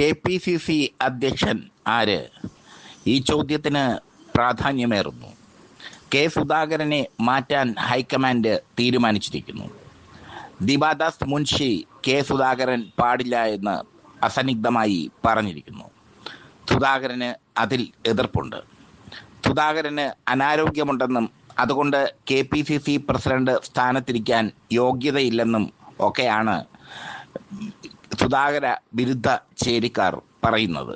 K P C C അധ്യക്ഷൻ ആര്? ഈ ചോദ്യത്തിന് പ്രാധാന്യമേറുന്നു. കെ സുധാകരനെ മാറ്റാൻ ഹൈക്കമാൻഡ് തീരുമാനിച്ചിരിക്കുന്നു. ദിബാദാസ് മുൻഷി കെ സുധാകരൻ പാടില്ല എന്ന് അസന്നിഗ്ധമായി പറഞ്ഞിരിക്കുന്നു. സുധാകരന് അതിൽ എതിർപ്പുണ്ട്. സുധാകരന് അനാരോഗ്യമുണ്ടെന്നും അതുകൊണ്ട് K P C C president സ്ഥാനത്തിരിക്കാൻ യോഗ്യതയില്ലെന്നും ഒക്കെയാണ് സുധാകര വിരുദ്ധ ചേരിക്കാർ പറയുന്നത്.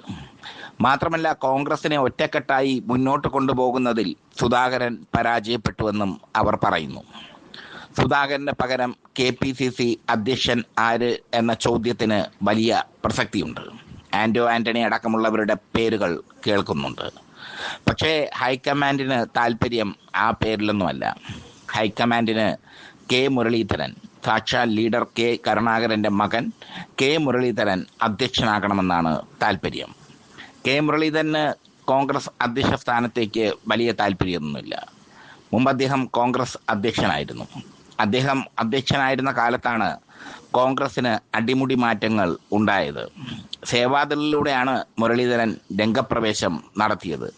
മാത്രമല്ല കോൺഗ്രസിനെ ഒറ്റക്കെട്ടായി മുന്നോട്ട് കൊണ്ടുപോകുന്നതിൽ സുധാകരൻ പരാജയപ്പെട്ടുവെന്നും അവർ പറയുന്നു. സുധാകരന് പകരം കെ പി സി സി അധ്യക്ഷൻ ആര് എന്ന ചോദ്യത്തിന് വലിയ പ്രസക്തിയുണ്ട്. ആന്റോ ആന്റണി അടക്കമുള്ളവരുടെ പേരുകൾ കേൾക്കുന്നുണ്ട്. പക്ഷേ ഹൈക്കമാൻഡിന് താല്പര്യം ആ പേരിലൊന്നുമല്ല. ഹൈക്കമാൻഡിന് കെ മുരളീധരൻ സാക്ഷാൽ ലീഡർ കെ കരുണാകരന്റെ മകൻ കെ മുരളീധരൻ അധ്യക്ഷനാകണമെന്നാണ് താല്പര്യം കെ മുരളീധരന് കോൺഗ്രസ് അധ്യക്ഷ സ്ഥാനത്തേക്ക് വലിയ താല്പര്യമൊന്നുമില്ല മുമ്പ് അദ്ദേഹം കോൺഗ്രസ് അധ്യക്ഷനായിരുന്നു. അദ്ദേഹം അധ്യക്ഷനായിരുന്ന കാലത്താണ് കോൺഗ്രസ്സിന് അടിമുടി മാറ്റങ്ങൾ ഉണ്ടായത്. സേവാദളിലൂടെയാണ് മുരളീധരൻ രംഗപ്രവേശം നടത്തിയത്.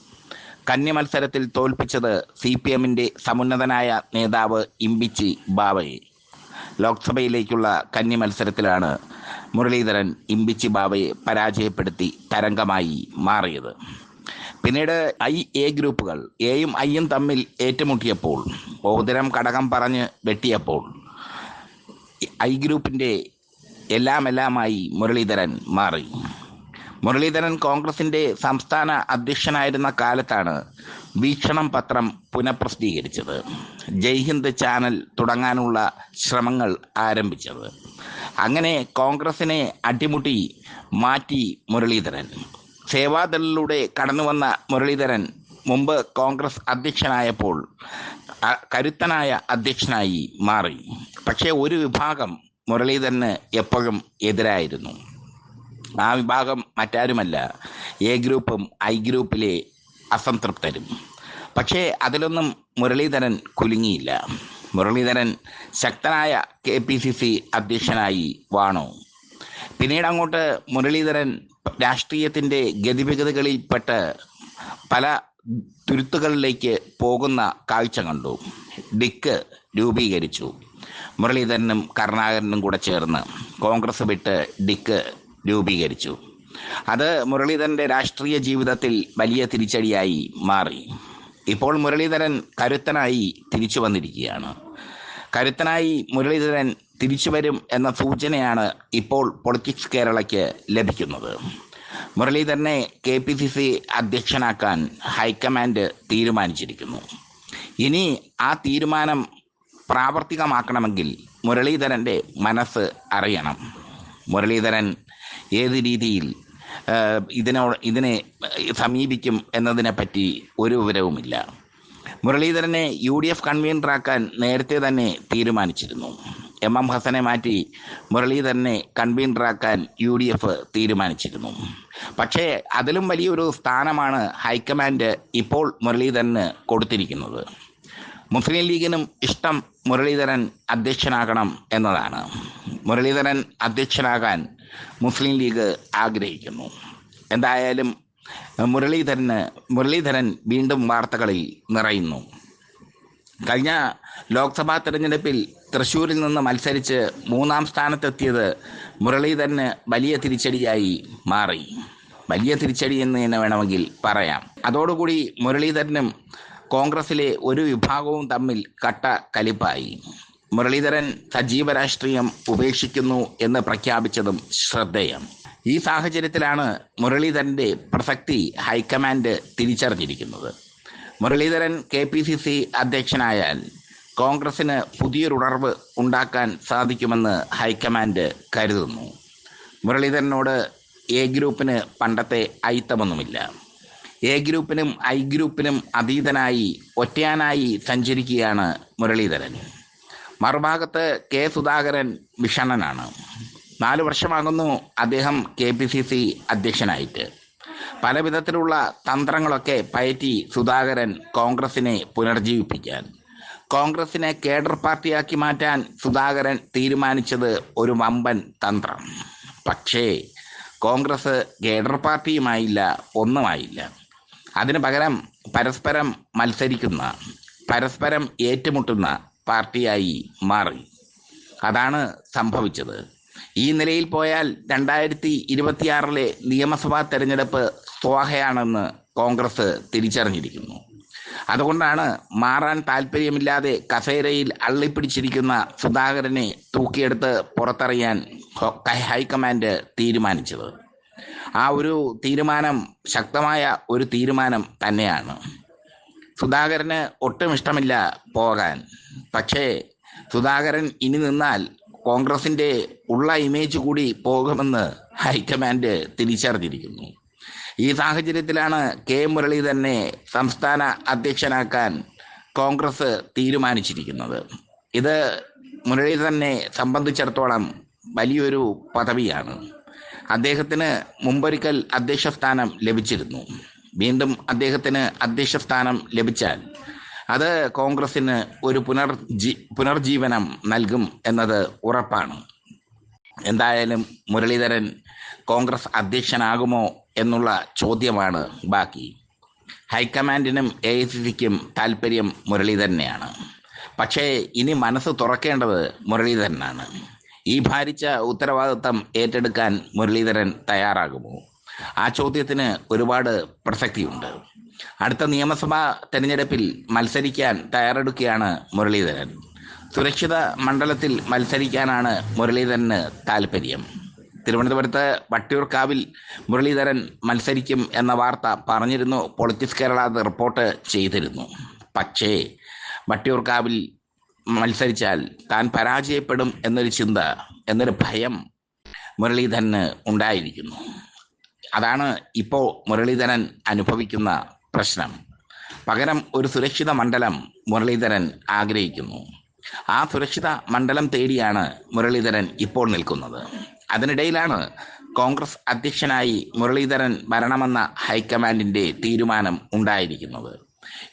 കന്നി മത്സരത്തിൽ തോൽപ്പിച്ചത് സി പി എമ്മിന്റെ സമുന്നതനായ നേതാവ് ഇമ്പിച്ചി ബാവയെ. ലോക്സഭയിലേക്കുള്ള കന്നി മത്സരത്തിലാണ് മുരളീധരൻ ഇമ്പിച്ചി ബാവയെ പരാജയപ്പെടുത്തി തരംഗമായി മാറിയത്. പിന്നീട് ഐ എ ഗ്രൂപ്പുകൾ എയും ഐയും തമ്മിൽ ഏറ്റുമുട്ടിയപ്പോൾ ബഹുദരം കടകം പറഞ്ഞ് വെട്ടിയപ്പോൾ ഐ ഗ്രൂപ്പിന്റെ എല്ലാമെല്ലാമായി മുരളീധരൻ മാറി. മുരളീധരൻ കോൺഗ്രസിന്റെ സംസ്ഥാന അധ്യക്ഷനായിരുന്ന കാലത്താണ് വീക്ഷണം പത്രം പുനഃപ്രസിദ്ധീകരിച്ചത്. ജയ്ഹിന്ദ് ചാനൽ തുടങ്ങാനുള്ള ശ്രമങ്ങൾ ആരംഭിച്ചത്. അങ്ങനെ കോൺഗ്രസിനെ അട്ടിമുട്ടി മാറ്റി മുരളീധരൻ. സേവാദളിലൂടെ കടന്നുവന്ന മുരളീധരൻ മുമ്പ് കോൺഗ്രസ് അധ്യക്ഷനായപ്പോൾ കരുത്തനായ അധ്യക്ഷനായി മാറി. പക്ഷേ ഒരു വിഭാഗം മുരളീധരന് എപ്പോഴും എതിരായിരുന്നു. ആ വിഭാഗം മറ്റാരുമല്ല. എ ഗ്രൂപ്പും ഐ ഗ്രൂപ്പിലെ അസംതൃപ്തരും. പക്ഷേ അതിലൊന്നും മുരളീധരൻ കുലുങ്ങിയില്ല. മുരളീധരൻ ശക്തനായ കെ പി സി സി അധ്യക്ഷനായി വാണു. പിന്നീട് അങ്ങോട്ട് മുരളീധരൻ രാഷ്ട്രീയത്തിന്റെ ഗതിവിഗതികളിൽപ്പെട്ട് പല തുരുത്തുകളിലേക്ക് പോകുന്ന കാഴ്ച കണ്ടു. ഡിക്ക് രൂപീകരിച്ചു. മുരളീധരനും കരുണാകരനും കൂടെ ചേർന്ന് കോൺഗ്രസ് വിട്ട് ഡിക്ക് രൂപീകരിച്ചു. അത് മുരളീധരന്റെ രാഷ്ട്രീയ ജീവിതത്തിൽ വലിയ തിരിച്ചടിയായി മാറി. ഇപ്പോൾ മുരളീധരൻ കരുത്തനായി തിരിച്ചു വന്നിരിക്കുകയാണ്. കരുത്തനായി മുരളീധരൻ തിരിച്ചു വരും എന്ന സൂചനയാണ് ഇപ്പോൾ പൊളിറ്റിക്സ് കേരളയ്ക്ക് ലഭിക്കുന്നത്. മുരളീധരനെ കെ പി സി സി അധ്യക്ഷനാക്കാൻ ഹൈക്കമാൻഡ് തീരുമാനിച്ചിരിക്കുന്നു. ഇനി ആ തീരുമാനം പ്രാവർത്തികമാക്കണമെങ്കിൽ മുരളീധരന്റെ മനസ്സ് അറിയണം. മുരളീധരൻ ഏത് രീതിയിൽ ഇതിനോ ഇതിനെ സമീപിക്കും എന്നതിനെപ്പറ്റി ഒരു വിവരവുമില്ല. മുരളീധരനെ യു ഡി എഫ് കൺവീനറാക്കാൻ നേരത്തെ തന്നെ തീരുമാനിച്ചിരുന്നു. എം എം ഹസനെ മാറ്റി മുരളീധരനെ കൺവീനറാക്കാൻ യു ഡി എഫ് തീരുമാനിച്ചിരുന്നു. പക്ഷേ അതിലും വലിയൊരു സ്ഥാനമാണ് ഹൈക്കമാൻഡ് ഇപ്പോൾ മുരളീധരന് കൊടുത്തിരിക്കുന്നത്. മുസ്ലിം ലീഗിനും ഇഷ്ടം മുരളീധരൻ അധ്യക്ഷനാകണം എന്നതാണ്. മുരളീധരൻ അധ്യക്ഷനാകാൻ മുസ്ലിം ലീഗ് ആഗ്രഹിക്കുന്നു. എന്തായാലും മുരളീധരന് മുരളീധരൻ വീണ്ടും വാർത്തകളിൽ നിറയുന്നു. കഴിഞ്ഞ ലോക്സഭാ തെരഞ്ഞെടുപ്പിൽ തൃശ്ശൂരിൽ നിന്ന് മത്സരിച്ച് മൂന്നാം സ്ഥാനത്തെത്തിയത് മുരളീധരന് വലിയ തിരിച്ചടിയായി മാറി. വലിയ തിരിച്ചടി എന്ന് തന്നെ വേണമെങ്കിൽ പറയാം. അതോടുകൂടി മുരളീധരനും കോൺഗ്രസിലെ ഒരു വിഭാഗവും തമ്മിൽ കട്ട കലിപ്പായി. മുരളീധരൻ സജീവ രാഷ്ട്രീയം ഉപേക്ഷിക്കുന്നു എന്ന് പ്രഖ്യാപിച്ചതും ശ്രദ്ധേയം. ഈ സാഹചര്യത്തിലാണ് മുരളീധരന്റെ പ്രസക്തി high command തിരിച്ചറിഞ്ഞിരിക്കുന്നത്. Muraleedharan K P C C അധ്യക്ഷനായാൽ കോൺഗ്രസിന് പുതിയൊരുണർവ് ഉണ്ടാക്കാൻ സാധിക്കുമെന്ന് ഹൈക്കമാൻഡ് കരുതുന്നു. മുരളീധരനോട് എ ഗ്രൂപ്പിന് പണ്ടത്തെ അയിത്തമൊന്നുമില്ല എ ഗ്രൂപ്പിനും ഐ ഗ്രൂപ്പിനും അതീതനായി ഒറ്റയാനായി സഞ്ചരിക്കുകയാണ് മുരളീധരൻ. മറുഭാഗത്ത് കെ സുധാകരൻ വിഷണ്ണനാണ്. നാല് വർഷമാകുന്നു അദ്ദേഹം കെ പി സി സി അധ്യക്ഷനായിട്ട്. പല വിധത്തിലുള്ള തന്ത്രങ്ങളൊക്കെ പയറ്റി സുധാകരൻ കോൺഗ്രസിനെ പുനർജീവിപ്പിക്കാൻ. കോൺഗ്രസിനെ കേഡർ പാർട്ടിയാക്കി മാറ്റാൻ സുധാകരൻ തീരുമാനിച്ചത് ഒരു വമ്പൻ തന്ത്രം. പക്ഷേ കോൺഗ്രസ് കേഡർ പാർട്ടിയുമായില്ല ഒന്നുമായില്ല. അതിന് പകരം പരസ്പരം മത്സരിക്കുന്ന പരസ്പരം ഏറ്റുമുട്ടുന്ന പാർട്ടിയായി മാറി. അതാണ് സംഭവിച്ചത്. ഈ നിലയിൽ പോയാൽ രണ്ടായിരത്തി ഇരുപത്തിയാറിലെ നിയമസഭാ തെരഞ്ഞെടുപ്പ് സ്വാഹയാണെന്ന് കോൺഗ്രസ് തിരിച്ചറിഞ്ഞിരിക്കുന്നു. അതുകൊണ്ടാണ് മാറാൻ താല്പര്യമില്ലാതെ കസേരയിൽ അള്ളിപ്പിടിച്ചിരിക്കുന്ന സുധാകരനെ തൂക്കിയെടുത്ത് പുറത്തറിയാൻ ഹൈക്കമാൻഡ് തീരുമാനിച്ചത്. ആ ഒരു തീരുമാനം ശക്തമായ ഒരു തീരുമാനം തന്നെയാണ്. സുധാകരന് ഒട്ടും ഇഷ്ടമില്ല പോകാൻ. പക്ഷേ സുധാകരൻ ഇനി നിന്നാൽ കോൺഗ്രസിന്റെ ഉള്ള ഇമേജ് കൂടി പോകുമെന്ന് ഹൈക്കമാൻഡ് തിരിച്ചറിഞ്ഞിരിക്കുന്നു. ഈ സാഹചര്യത്തിലാണ് കെ മുരളി തന്നെ സംസ്ഥാന അധ്യക്ഷനാക്കാൻ കോൺഗ്രസ് തീരുമാനിച്ചിരിക്കുന്നത്. ഇത് മുരളി തന്നെ സംബന്ധിച്ചിടത്തോളം വലിയൊരു പദവിയാണ്. അദ്ദേഹത്തിന് മുമ്പൊരിക്കൽ അധ്യക്ഷ സ്ഥാനം ലഭിച്ചിരുന്നു. വീണ്ടും അദ്ദേഹത്തിന് അധ്യക്ഷ സ്ഥാനം ലഭിച്ചാൽ അത് കോൺഗ്രസിന് ഒരു പുനർജീ പുനർജീവനം നൽകും എന്നത് ഉറപ്പാണ്. എന്തായാലും മുരളീധരൻ കോൺഗ്രസ് അധ്യക്ഷനാകുമോ എന്നുള്ള ചോദ്യമാണ് ബാക്കി. ഹൈക്കമാൻഡിനും എ ഐ സി സിക്കും താല്പര്യം മുരളീധരനെയാണ്. പക്ഷേ ഇനി മനസ്സ് തുറക്കേണ്ടത് മുരളീധരനാണ്. ഈ ഭാരിച്ച ഉത്തരവാദിത്തം ഏറ്റെടുക്കാൻ മുരളീധരൻ തയ്യാറാകുമോ? ആ ചോദ്യത്തിന് ഒരുപാട് പ്രസക്തിയുണ്ട്. അടുത്ത നിയമസഭാ തെരഞ്ഞെടുപ്പിൽ മത്സരിക്കാൻ തയ്യാറെടുക്കുകയാണ് മുരളീധരൻ. സുരക്ഷിത മണ്ഡലത്തിൽ മത്സരിക്കാനാണ് മുരളീധരന് താല്പര്യം തിരുവനന്തപുരത്ത് വട്ടിയൂർക്കാവിൽ മുരളീധരൻ മത്സരിക്കും എന്ന വാർത്ത പറഞ്ഞിരുന്നു. പൊളിറ്റിക്സ് കേരള അത് റിപ്പോർട്ട് ചെയ്തിരുന്നു. പക്ഷേ വട്ടിയൂർക്കാവിൽ മത്സരിച്ചാൽ താൻ പരാജയപ്പെടും എന്നൊരു ചിന്ത എന്നൊരു ഭയം മുരളീധരന് ഉണ്ടായിരിക്കുന്നു. അതാണ് ഇപ്പോൾ മുരളീധരൻ അനുഭവിക്കുന്ന പ്രശ്നം. പകരം ഒരു സുരക്ഷിത മണ്ഡലം മുരളീധരൻ ആഗ്രഹിക്കുന്നു. ആ സുരക്ഷിത മണ്ഡലം തേടിയാണ് മുരളീധരൻ ഇപ്പോൾ നിൽക്കുന്നത്. അതിനിടയിലാണ് കോൺഗ്രസ് അധ്യക്ഷനായി മുരളീധരൻ വരണമെന്ന ഹൈക്കമാൻഡിന്റെ തീരുമാനം ഉണ്ടായിരിക്കുന്നത്.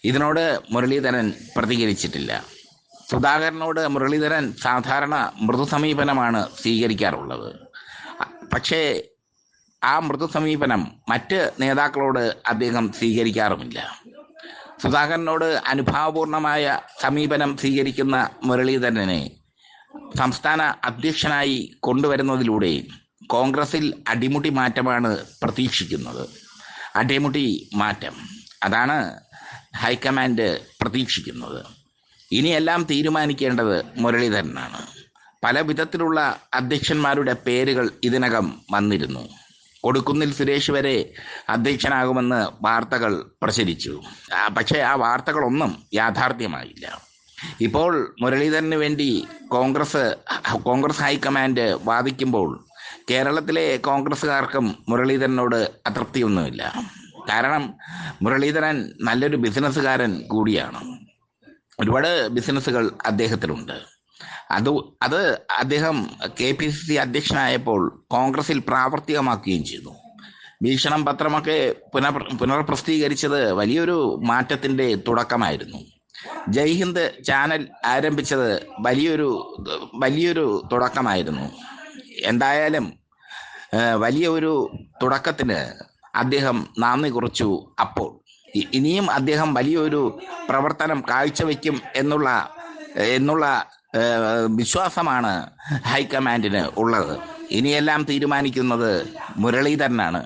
ഇതിനോട് മുരളീധരൻ പ്രതികരിച്ചിട്ടില്ല. സുധാകരനോട് മുരളീധരൻ സാധാരണ മൃദുസമീപനമാണ് സ്വീകരിക്കാറുള്ളത്. പക്ഷേ ആ മൃദു സമീപനം മറ്റ് നേതാക്കളോട് അദ്ദേഹം സ്വീകരിക്കാറുമില്ല. സുധാകരനോട് അനുഭാവപൂർണമായ സമീപനം സ്വീകരിക്കുന്ന മുരളീധരനെ സംസ്ഥാന അധ്യക്ഷനായി കൊണ്ടുവരുന്നതിലൂടെ കോൺഗ്രസിൽ അടിമുടി മാറ്റമാണ് പ്രതീക്ഷിക്കുന്നത്. അടിമുടി മാറ്റം. അതാണ് ഹൈക്കമാൻഡ് പ്രതീക്ഷിക്കുന്നത്. ഇനിയെല്ലാം തീരുമാനിക്കേണ്ടത് മുരളീധരനാണ്. പല വിധത്തിലുള്ള അധ്യക്ഷന്മാരുടെ പേരുകൾ ഇതിനകം വന്നിരുന്നു. കൊടുക്കുന്നിൽ സുരേഷ് വരെ അധ്യക്ഷനാകുമെന്ന് വാർത്തകൾ പ്രചരിച്ചു. പക്ഷേ ആ വാർത്തകളൊന്നും യാഥാർത്ഥ്യമായില്ല. ഇപ്പോൾ മുരളീധരന് വേണ്ടി കോൺഗ്രസ് കോൺഗ്രസ് ഹൈക്കമാൻഡ് വാദിക്കുമ്പോൾ കേരളത്തിലെ കോൺഗ്രസ്സുകാർക്കും മുരളീധരനോട് അതൃപ്തിയൊന്നുമില്ല. കാരണം മുരളീധരൻ നല്ലൊരു ബിസിനസ്സുകാരൻ കൂടിയാണ്. ഒരുപാട് ബിസിനസ്സുകൾ അദ്ദേഹത്തിലുണ്ട്. അത് അത് അദ്ദേഹം കെ പി സി സി അധ്യക്ഷനായപ്പോൾ കോൺഗ്രസിൽ പ്രാവർത്തികമാക്കുകയും ചെയ്തു. വീക്ഷണം പത്രമൊക്കെ പുനഃ പുനർപ്രസിദ്ധീകരിച്ചത് വലിയൊരു മാറ്റത്തിന്റെ തുടക്കമായിരുന്നു. ജയ്ഹിന്ദ് ചാനൽ ആരംഭിച്ചത് വലിയൊരു വലിയൊരു തുടക്കമായിരുന്നു. എന്തായാലും വലിയ ഒരു തുടക്കത്തിന് അദ്ദേഹം നന്ദി കുറിച്ചു അപ്പോൾ. ഇനിയും അദ്ദേഹം വലിയൊരു പ്രവർത്തനം കാഴ്ചവെക്കും എന്നുള്ള എന്നുള്ള വിശ്വാസമാണ് ഹൈക്കമാൻഡിന് ഉള്ളത്. ഇനിയെല്ലാം തീരുമാനിക്കുന്നത് മുരളീധരനാണ്.